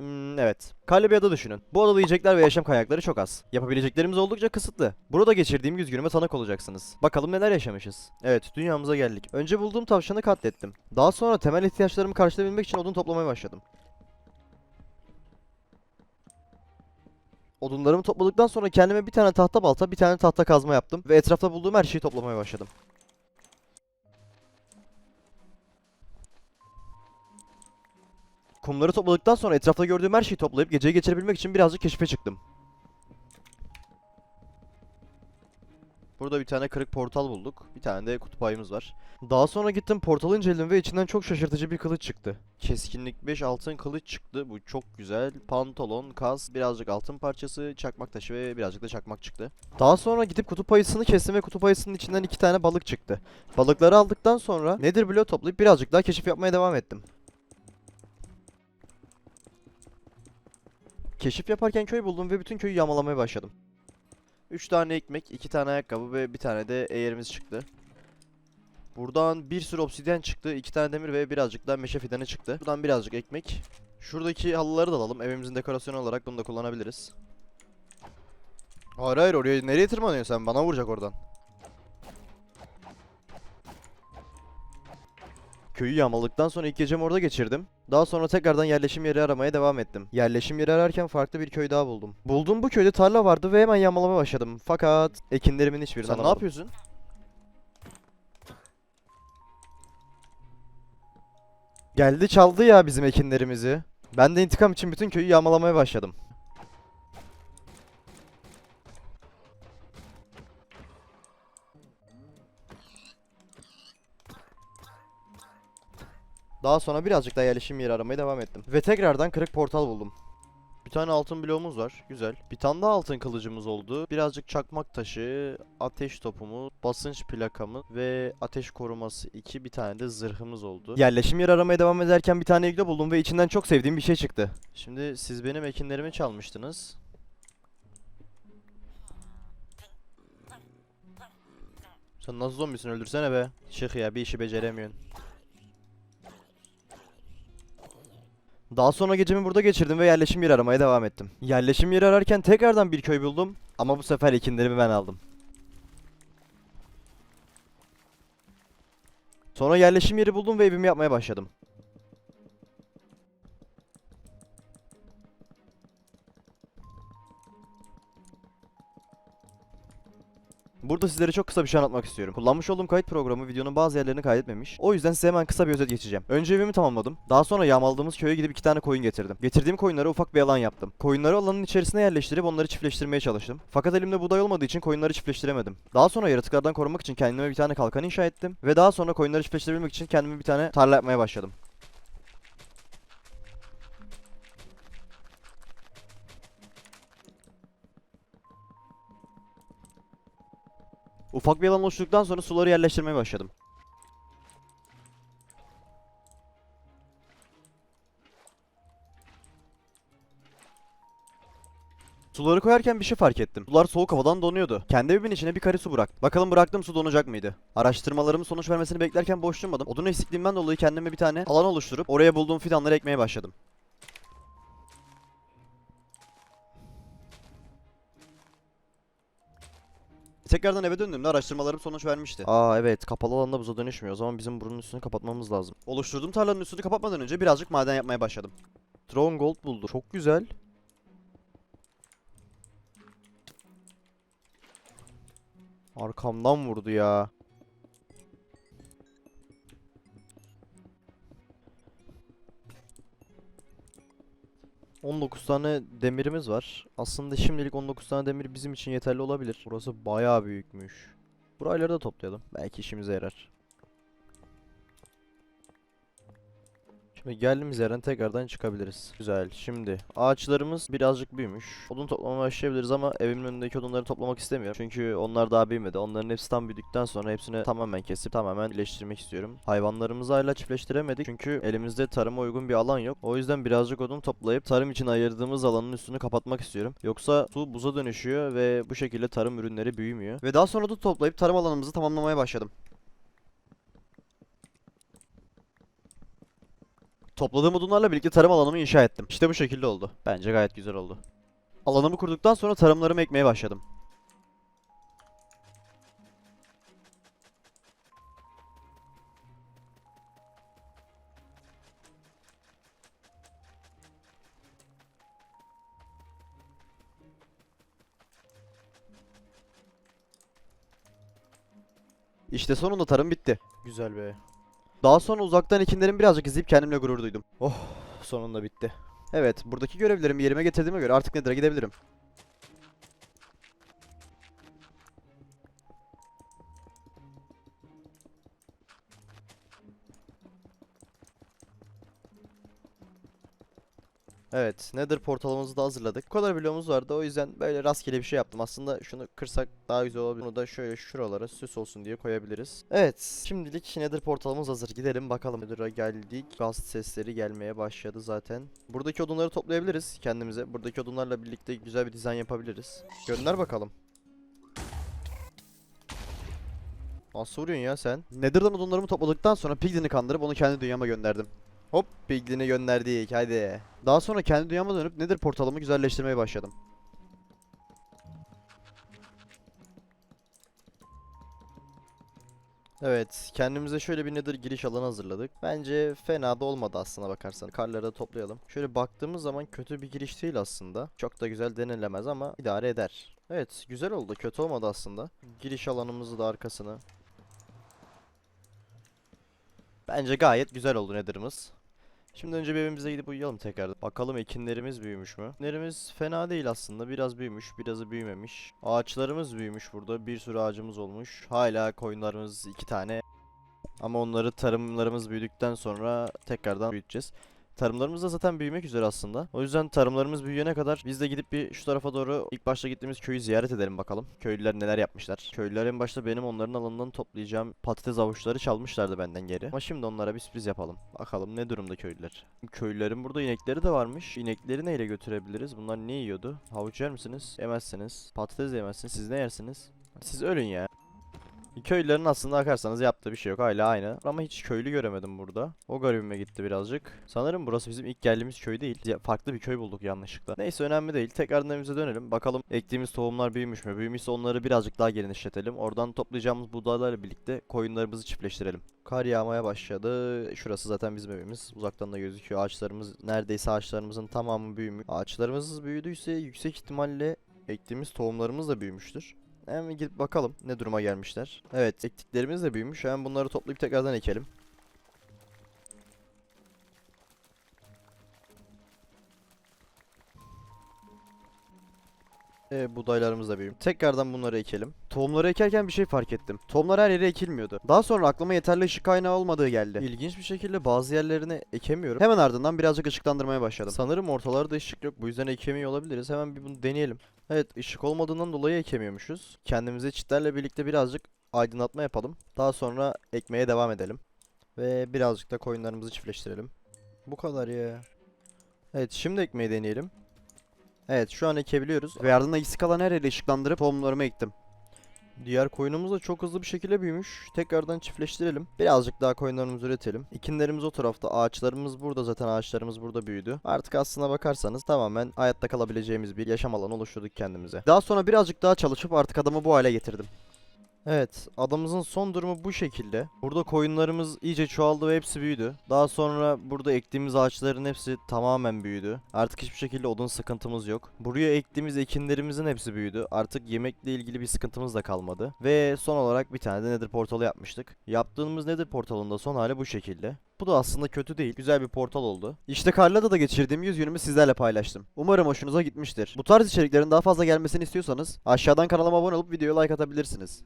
Hmm, evet. Karlı bir ada düşünün. Bu adada yiyecekler ve yaşam kaynakları çok az. Yapabileceklerimiz oldukça kısıtlı. Burada geçirdiğim yüz günüme tanık olacaksınız. Bakalım neler yaşamışız. Evet, dünyamıza geldik. Önce bulduğum tavşanı katlettim. Daha sonra temel ihtiyaçlarımı karşılayabilmek için odun toplamaya başladım. Odunlarımı topladıktan sonra kendime bir tane tahta balta, bir tane tahta kazma yaptım ve etrafta bulduğum her şeyi toplamaya başladım. Kumları topladıktan sonra etrafta gördüğüm her şeyi toplayıp geceyi geçirebilmek için birazcık keşife çıktım. Burada bir tane kırık portal bulduk. Bir tane de kutup ayımız var. Daha sonra gittim portalı inceledim ve içinden çok şaşırtıcı bir kılıç çıktı. Keskinlik 5 altın kılıç çıktı. Bu çok güzel. Pantolon, kas, birazcık altın parçası, çakmak taşı ve birazcık da çakmak çıktı. Daha sonra gidip kutup ayısını kestim ve kutup ayısının içinden iki tane balık çıktı. Balıkları aldıktan sonra Nether bloğu toplayıp birazcık daha keşif yapmaya devam ettim. Keşif yaparken köy buldum ve bütün köyü yağmalamaya başladım. 3 tane ekmek, 2 tane ayakkabı ve bir tane de eğerimiz çıktı. Buradan bir sürü obsidyen çıktı, 2 tane demir ve birazcık da meşe fidanı çıktı. Buradan birazcık ekmek. Şuradaki halıları da alalım. Evimizin dekorasyonu olarak bunu da kullanabiliriz. Hayır hayır oraya nereye tırmanıyorsun sen? Bana vuracak oradan. Köyü yağmaladıktan sonra ilk gecemi orada geçirdim. Daha sonra tekrardan yerleşim yeri aramaya devam ettim. Yerleşim yeri ararken farklı bir köy daha buldum. Bulduğum bu köyde tarla vardı ve hemen yağmalamaya başladım. Fakat ekinlerimin hiçbirini Sen ne alamadım. yapıyorsun? Geldi çaldı ya bizim ekinlerimizi. Ben de intikam için bütün köyü yağmalamaya başladım. Daha sonra birazcık daha yerleşim yeri aramaya devam ettim. Ve tekrardan kırık portal buldum. Bir tane altın bloğumuz var. Güzel. Bir tane daha altın kılıcımız oldu. Birazcık çakmak taşı, ateş topumuz, basınç plakamız ve ateş koruması 2 bir tane de zırhımız oldu. Yerleşim yeri aramaya devam ederken bir tane igle buldum ve içinden çok sevdiğim bir şey çıktı. Şimdi siz benim ekinlerimi çalmıştınız. Sen nasıl zombisin öldürsene be. Şık ya bir işi beceremiyorsun. Daha sonra gecemi burada geçirdim ve yerleşim yeri aramaya devam ettim. Yerleşim yeri ararken tekrardan bir köy buldum ama bu sefer ekinlerimi ben aldım. Sonra yerleşim yeri buldum ve evimi yapmaya başladım. Burada sizlere çok kısa bir şey anlatmak istiyorum. Kullanmış olduğum kayıt programı videonun bazı yerlerini kaydetmemiş. O yüzden size hemen kısa bir özet geçeceğim. Önce evimi tamamladım. Daha sonra yağmaladığımız köye gidip iki tane koyun getirdim. Getirdiğim koyunlara ufak bir alan yaptım. Koyunları alanın içerisine yerleştirip onları çiftleştirmeye çalıştım. Fakat elimde buğday olmadığı için koyunları çiftleştiremedim. Daha sonra yaratıklardan korumak için kendime bir tane kalkan inşa ettim. Ve daha sonra koyunları çiftleştirebilmek için kendime bir tane tarla yapmaya başladım. Ufak bir alan oluşturduktan sonra suları yerleştirmeye başladım. Suları koyarken bir şey fark ettim. Sular soğuk havadan donuyordu. Kendi evimin içine bir kare su bıraktım. Bakalım bıraktığım su donacak mıydı? Araştırmalarımın sonuç vermesini beklerken boş durmadım. Odun eksikliğimden dolayı kendime bir tane alan oluşturup oraya bulduğum fidanları ekmeye başladım. Tekrardan eve döndüğümde araştırmalarım sonuç vermişti. Aa evet kapalı alanda buza dönüşmüyor. O zaman bizim bunun üstünü kapatmamız lazım. Oluşturduğum tarlanın üstünü kapatmadan önce birazcık maden yapmaya başladım. Strong Gold buldum. Çok güzel. Arkamdan vurdu ya. ...19 tane demirimiz var. Aslında şimdilik 19 tane demir bizim için yeterli olabilir. Burası bayağı büyükmüş. Burayları da toplayalım. Belki işimize yarar. Şimdi geldiğimiz yerden tekrardan çıkabiliriz. Güzel. Şimdi ağaçlarımız birazcık büyümüş. Odun toplamaya başlayabiliriz ama evimin önündeki odunları toplamak istemiyorum. Çünkü onlar daha büyümedi. Onların hepsi tam büyüdükten sonra hepsini tamamen kesip tamamen birleştirmek istiyorum. Hayvanlarımızı hala çiftleştiremedik. Çünkü elimizde tarıma uygun bir alan yok. O yüzden birazcık odun toplayıp tarım için ayırdığımız alanın üstünü kapatmak istiyorum. Yoksa su buza dönüşüyor ve bu şekilde tarım ürünleri büyümüyor. Ve daha sonra da toplayıp tarım alanımızı tamamlamaya başladım. Topladığım odunlarla birlikte tarım alanımı inşa ettim. İşte bu şekilde oldu. Bence gayet güzel oldu. Alanımı kurduktan sonra tarımlarımı ekmeye başladım. İşte sonunda tarım bitti. Güzel be. Daha sonra uzaktan ekinlerimi birazcık izleyip kendimle gurur duydum. Oh, sonunda bitti. Evet, buradaki görevlerimi yerime getirdiğime göre artık Nether'a gidebilirim. Evet, Nether portalımızı da hazırladık. Bu kadar bloğumuz vardı. O yüzden böyle rastgele bir şey yaptım. Aslında şunu kırsak daha güzel olabilir. Bunu da şöyle şuralara süs olsun diye koyabiliriz. Evet, şimdilik Nether portalımız hazır. Gidelim bakalım. Nether'a geldik. Gaz sesleri gelmeye başladı zaten. Buradaki odunları toplayabiliriz kendimize. Buradaki odunlarla birlikte güzel bir dizayn yapabiliriz. Gönder bakalım. Nasıl vuruyorsun ya sen? Nether'dan odunlarımı topladıktan sonra Piglin'i kandırıp onu kendi dünyama gönderdim. Hop Piglin'i gönderdik haydi. Daha sonra kendi dünyama dönüp Nether portalımı güzelleştirmeye başladım. Evet, kendimize şöyle bir Nether giriş alanı hazırladık. Bence fena da olmadı aslına bakarsan. Karları da toplayalım. Şöyle baktığımız zaman kötü bir giriş değil aslında. Çok da güzel denilemez ama idare eder. Evet, güzel oldu. Kötü olmadı aslında. Giriş alanımızı da arkasını. Bence gayet güzel oldu Nether'ımız. Şimdi önce bir evimize gidip uyuyalım tekrar. Bakalım ekinlerimiz büyümüş mü? Ekinlerimiz fena değil aslında. Biraz büyümüş, birazı büyümemiş. Ağaçlarımız büyümüş burada. Bir sürü ağacımız olmuş. Hala koyunlarımız iki tane. Ama onları tarımlarımız büyüdükten sonra tekrardan büyüteceğiz. Tarımlarımız da zaten büyümek üzere aslında. O yüzden tarımlarımız büyüyene kadar biz de gidip bir şu tarafa doğru ilk başta gittiğimiz köyü ziyaret edelim bakalım. Köylüler neler yapmışlar. Köylüler en başta benim onların alanından toplayacağım patates avuçları çalmışlardı benden geri. Ama şimdi onlara bir sürpriz yapalım. Bakalım ne durumda köylüler. Köylülerin burada inekleri de varmış. İnekleri neyle götürebiliriz? Bunlar ne yiyordu? Havuç yer misiniz? Yemezsiniz. Patates de yemezsiniz. Siz ne yersiniz? Siz ölün ya. Köylülerin aslında bakarsanız yaptığı bir şey yok. Hala aynı. Ama hiç köylü göremedim burada. O garibime gitti birazcık. Sanırım burası bizim ilk geldiğimiz köy değil. Farklı bir köy bulduk yanlışlıkla. Neyse önemli değil. Tekrardan evimize dönelim. Bakalım ektiğimiz tohumlar büyümüş mü? Büyümüşse onları birazcık daha genişletelim. Oradan toplayacağımız buğdaylarla birlikte koyunlarımızı çiftleştirelim. Kar yağmaya başladı. Şurası zaten bizim evimiz. Uzaktan da gözüküyor. Ağaçlarımız neredeyse ağaçlarımızın tamamı büyümüş. Ağaçlarımız büyüdüyse yüksek ihtimalle ektiğimiz tohumlarımız da büyümüştür. Hemen gidip bakalım ne duruma gelmişler. Evet ektiklerimiz de büyümüş. Hemen bunları toplayıp tekrardan ekelim. Ee, buğdaylarımız da büyümüş. Tekrardan bunları ekelim. Tohumları ekerken bir şey fark ettim. Tohumlar her yere ekilmiyordu. Daha sonra aklıma yeterli ışık kaynağı olmadığı geldi. İlginç bir şekilde bazı yerlerine ekemiyorum. Hemen ardından birazcık ışıklandırmaya başladım. Sanırım ortalarda ışık yok. Bu yüzden ekemiyor olabiliriz. Hemen bir bunu deneyelim. Evet ışık olmadığından dolayı ekemiyormuşuz. Kendimize çitlerle birlikte birazcık aydınlatma yapalım. Daha sonra ekmeye devam edelim. Ve birazcık da koyunlarımızı çiftleştirelim. Bu kadar ya. Evet şimdi ekmeği deneyelim. Evet şu an ekebiliyoruz. Ve ardından eksik kalan her yeri ışıklandırıp tohumlarımı ektim. Diğer koyunumuz da çok hızlı bir şekilde büyümüş. Tekrardan çiftleştirelim. Birazcık daha koyunlarımızı üretelim. İkinlerimiz o tarafta. Ağaçlarımız burada zaten. Ağaçlarımız burada büyüdü. Artık aslına bakarsanız tamamen hayatta kalabileceğimiz bir yaşam alanı oluşturduk kendimize. Daha sonra birazcık daha çalışıp artık adamı bu hale getirdim. Evet, adamımızın son durumu bu şekilde. Burada koyunlarımız iyice çoğaldı ve hepsi büyüdü. Daha sonra burada ektiğimiz ağaçların hepsi tamamen büyüdü. Artık hiçbir şekilde odun sıkıntımız yok. Buraya ektiğimiz ekinlerimizin hepsi büyüdü. Artık yemekle ilgili bir sıkıntımız da kalmadı. Ve son olarak bir tane de Nether portalı yapmıştık. Yaptığımız Nether portalında son hali bu şekilde. Bu da aslında kötü değil. Güzel bir portal oldu. İşte Karlada'da geçirdiğim 100 günümü sizlerle paylaştım. Umarım hoşunuza gitmiştir. Bu tarz içeriklerin daha fazla gelmesini istiyorsanız aşağıdan kanalıma abone olup videoya like atabilirsiniz.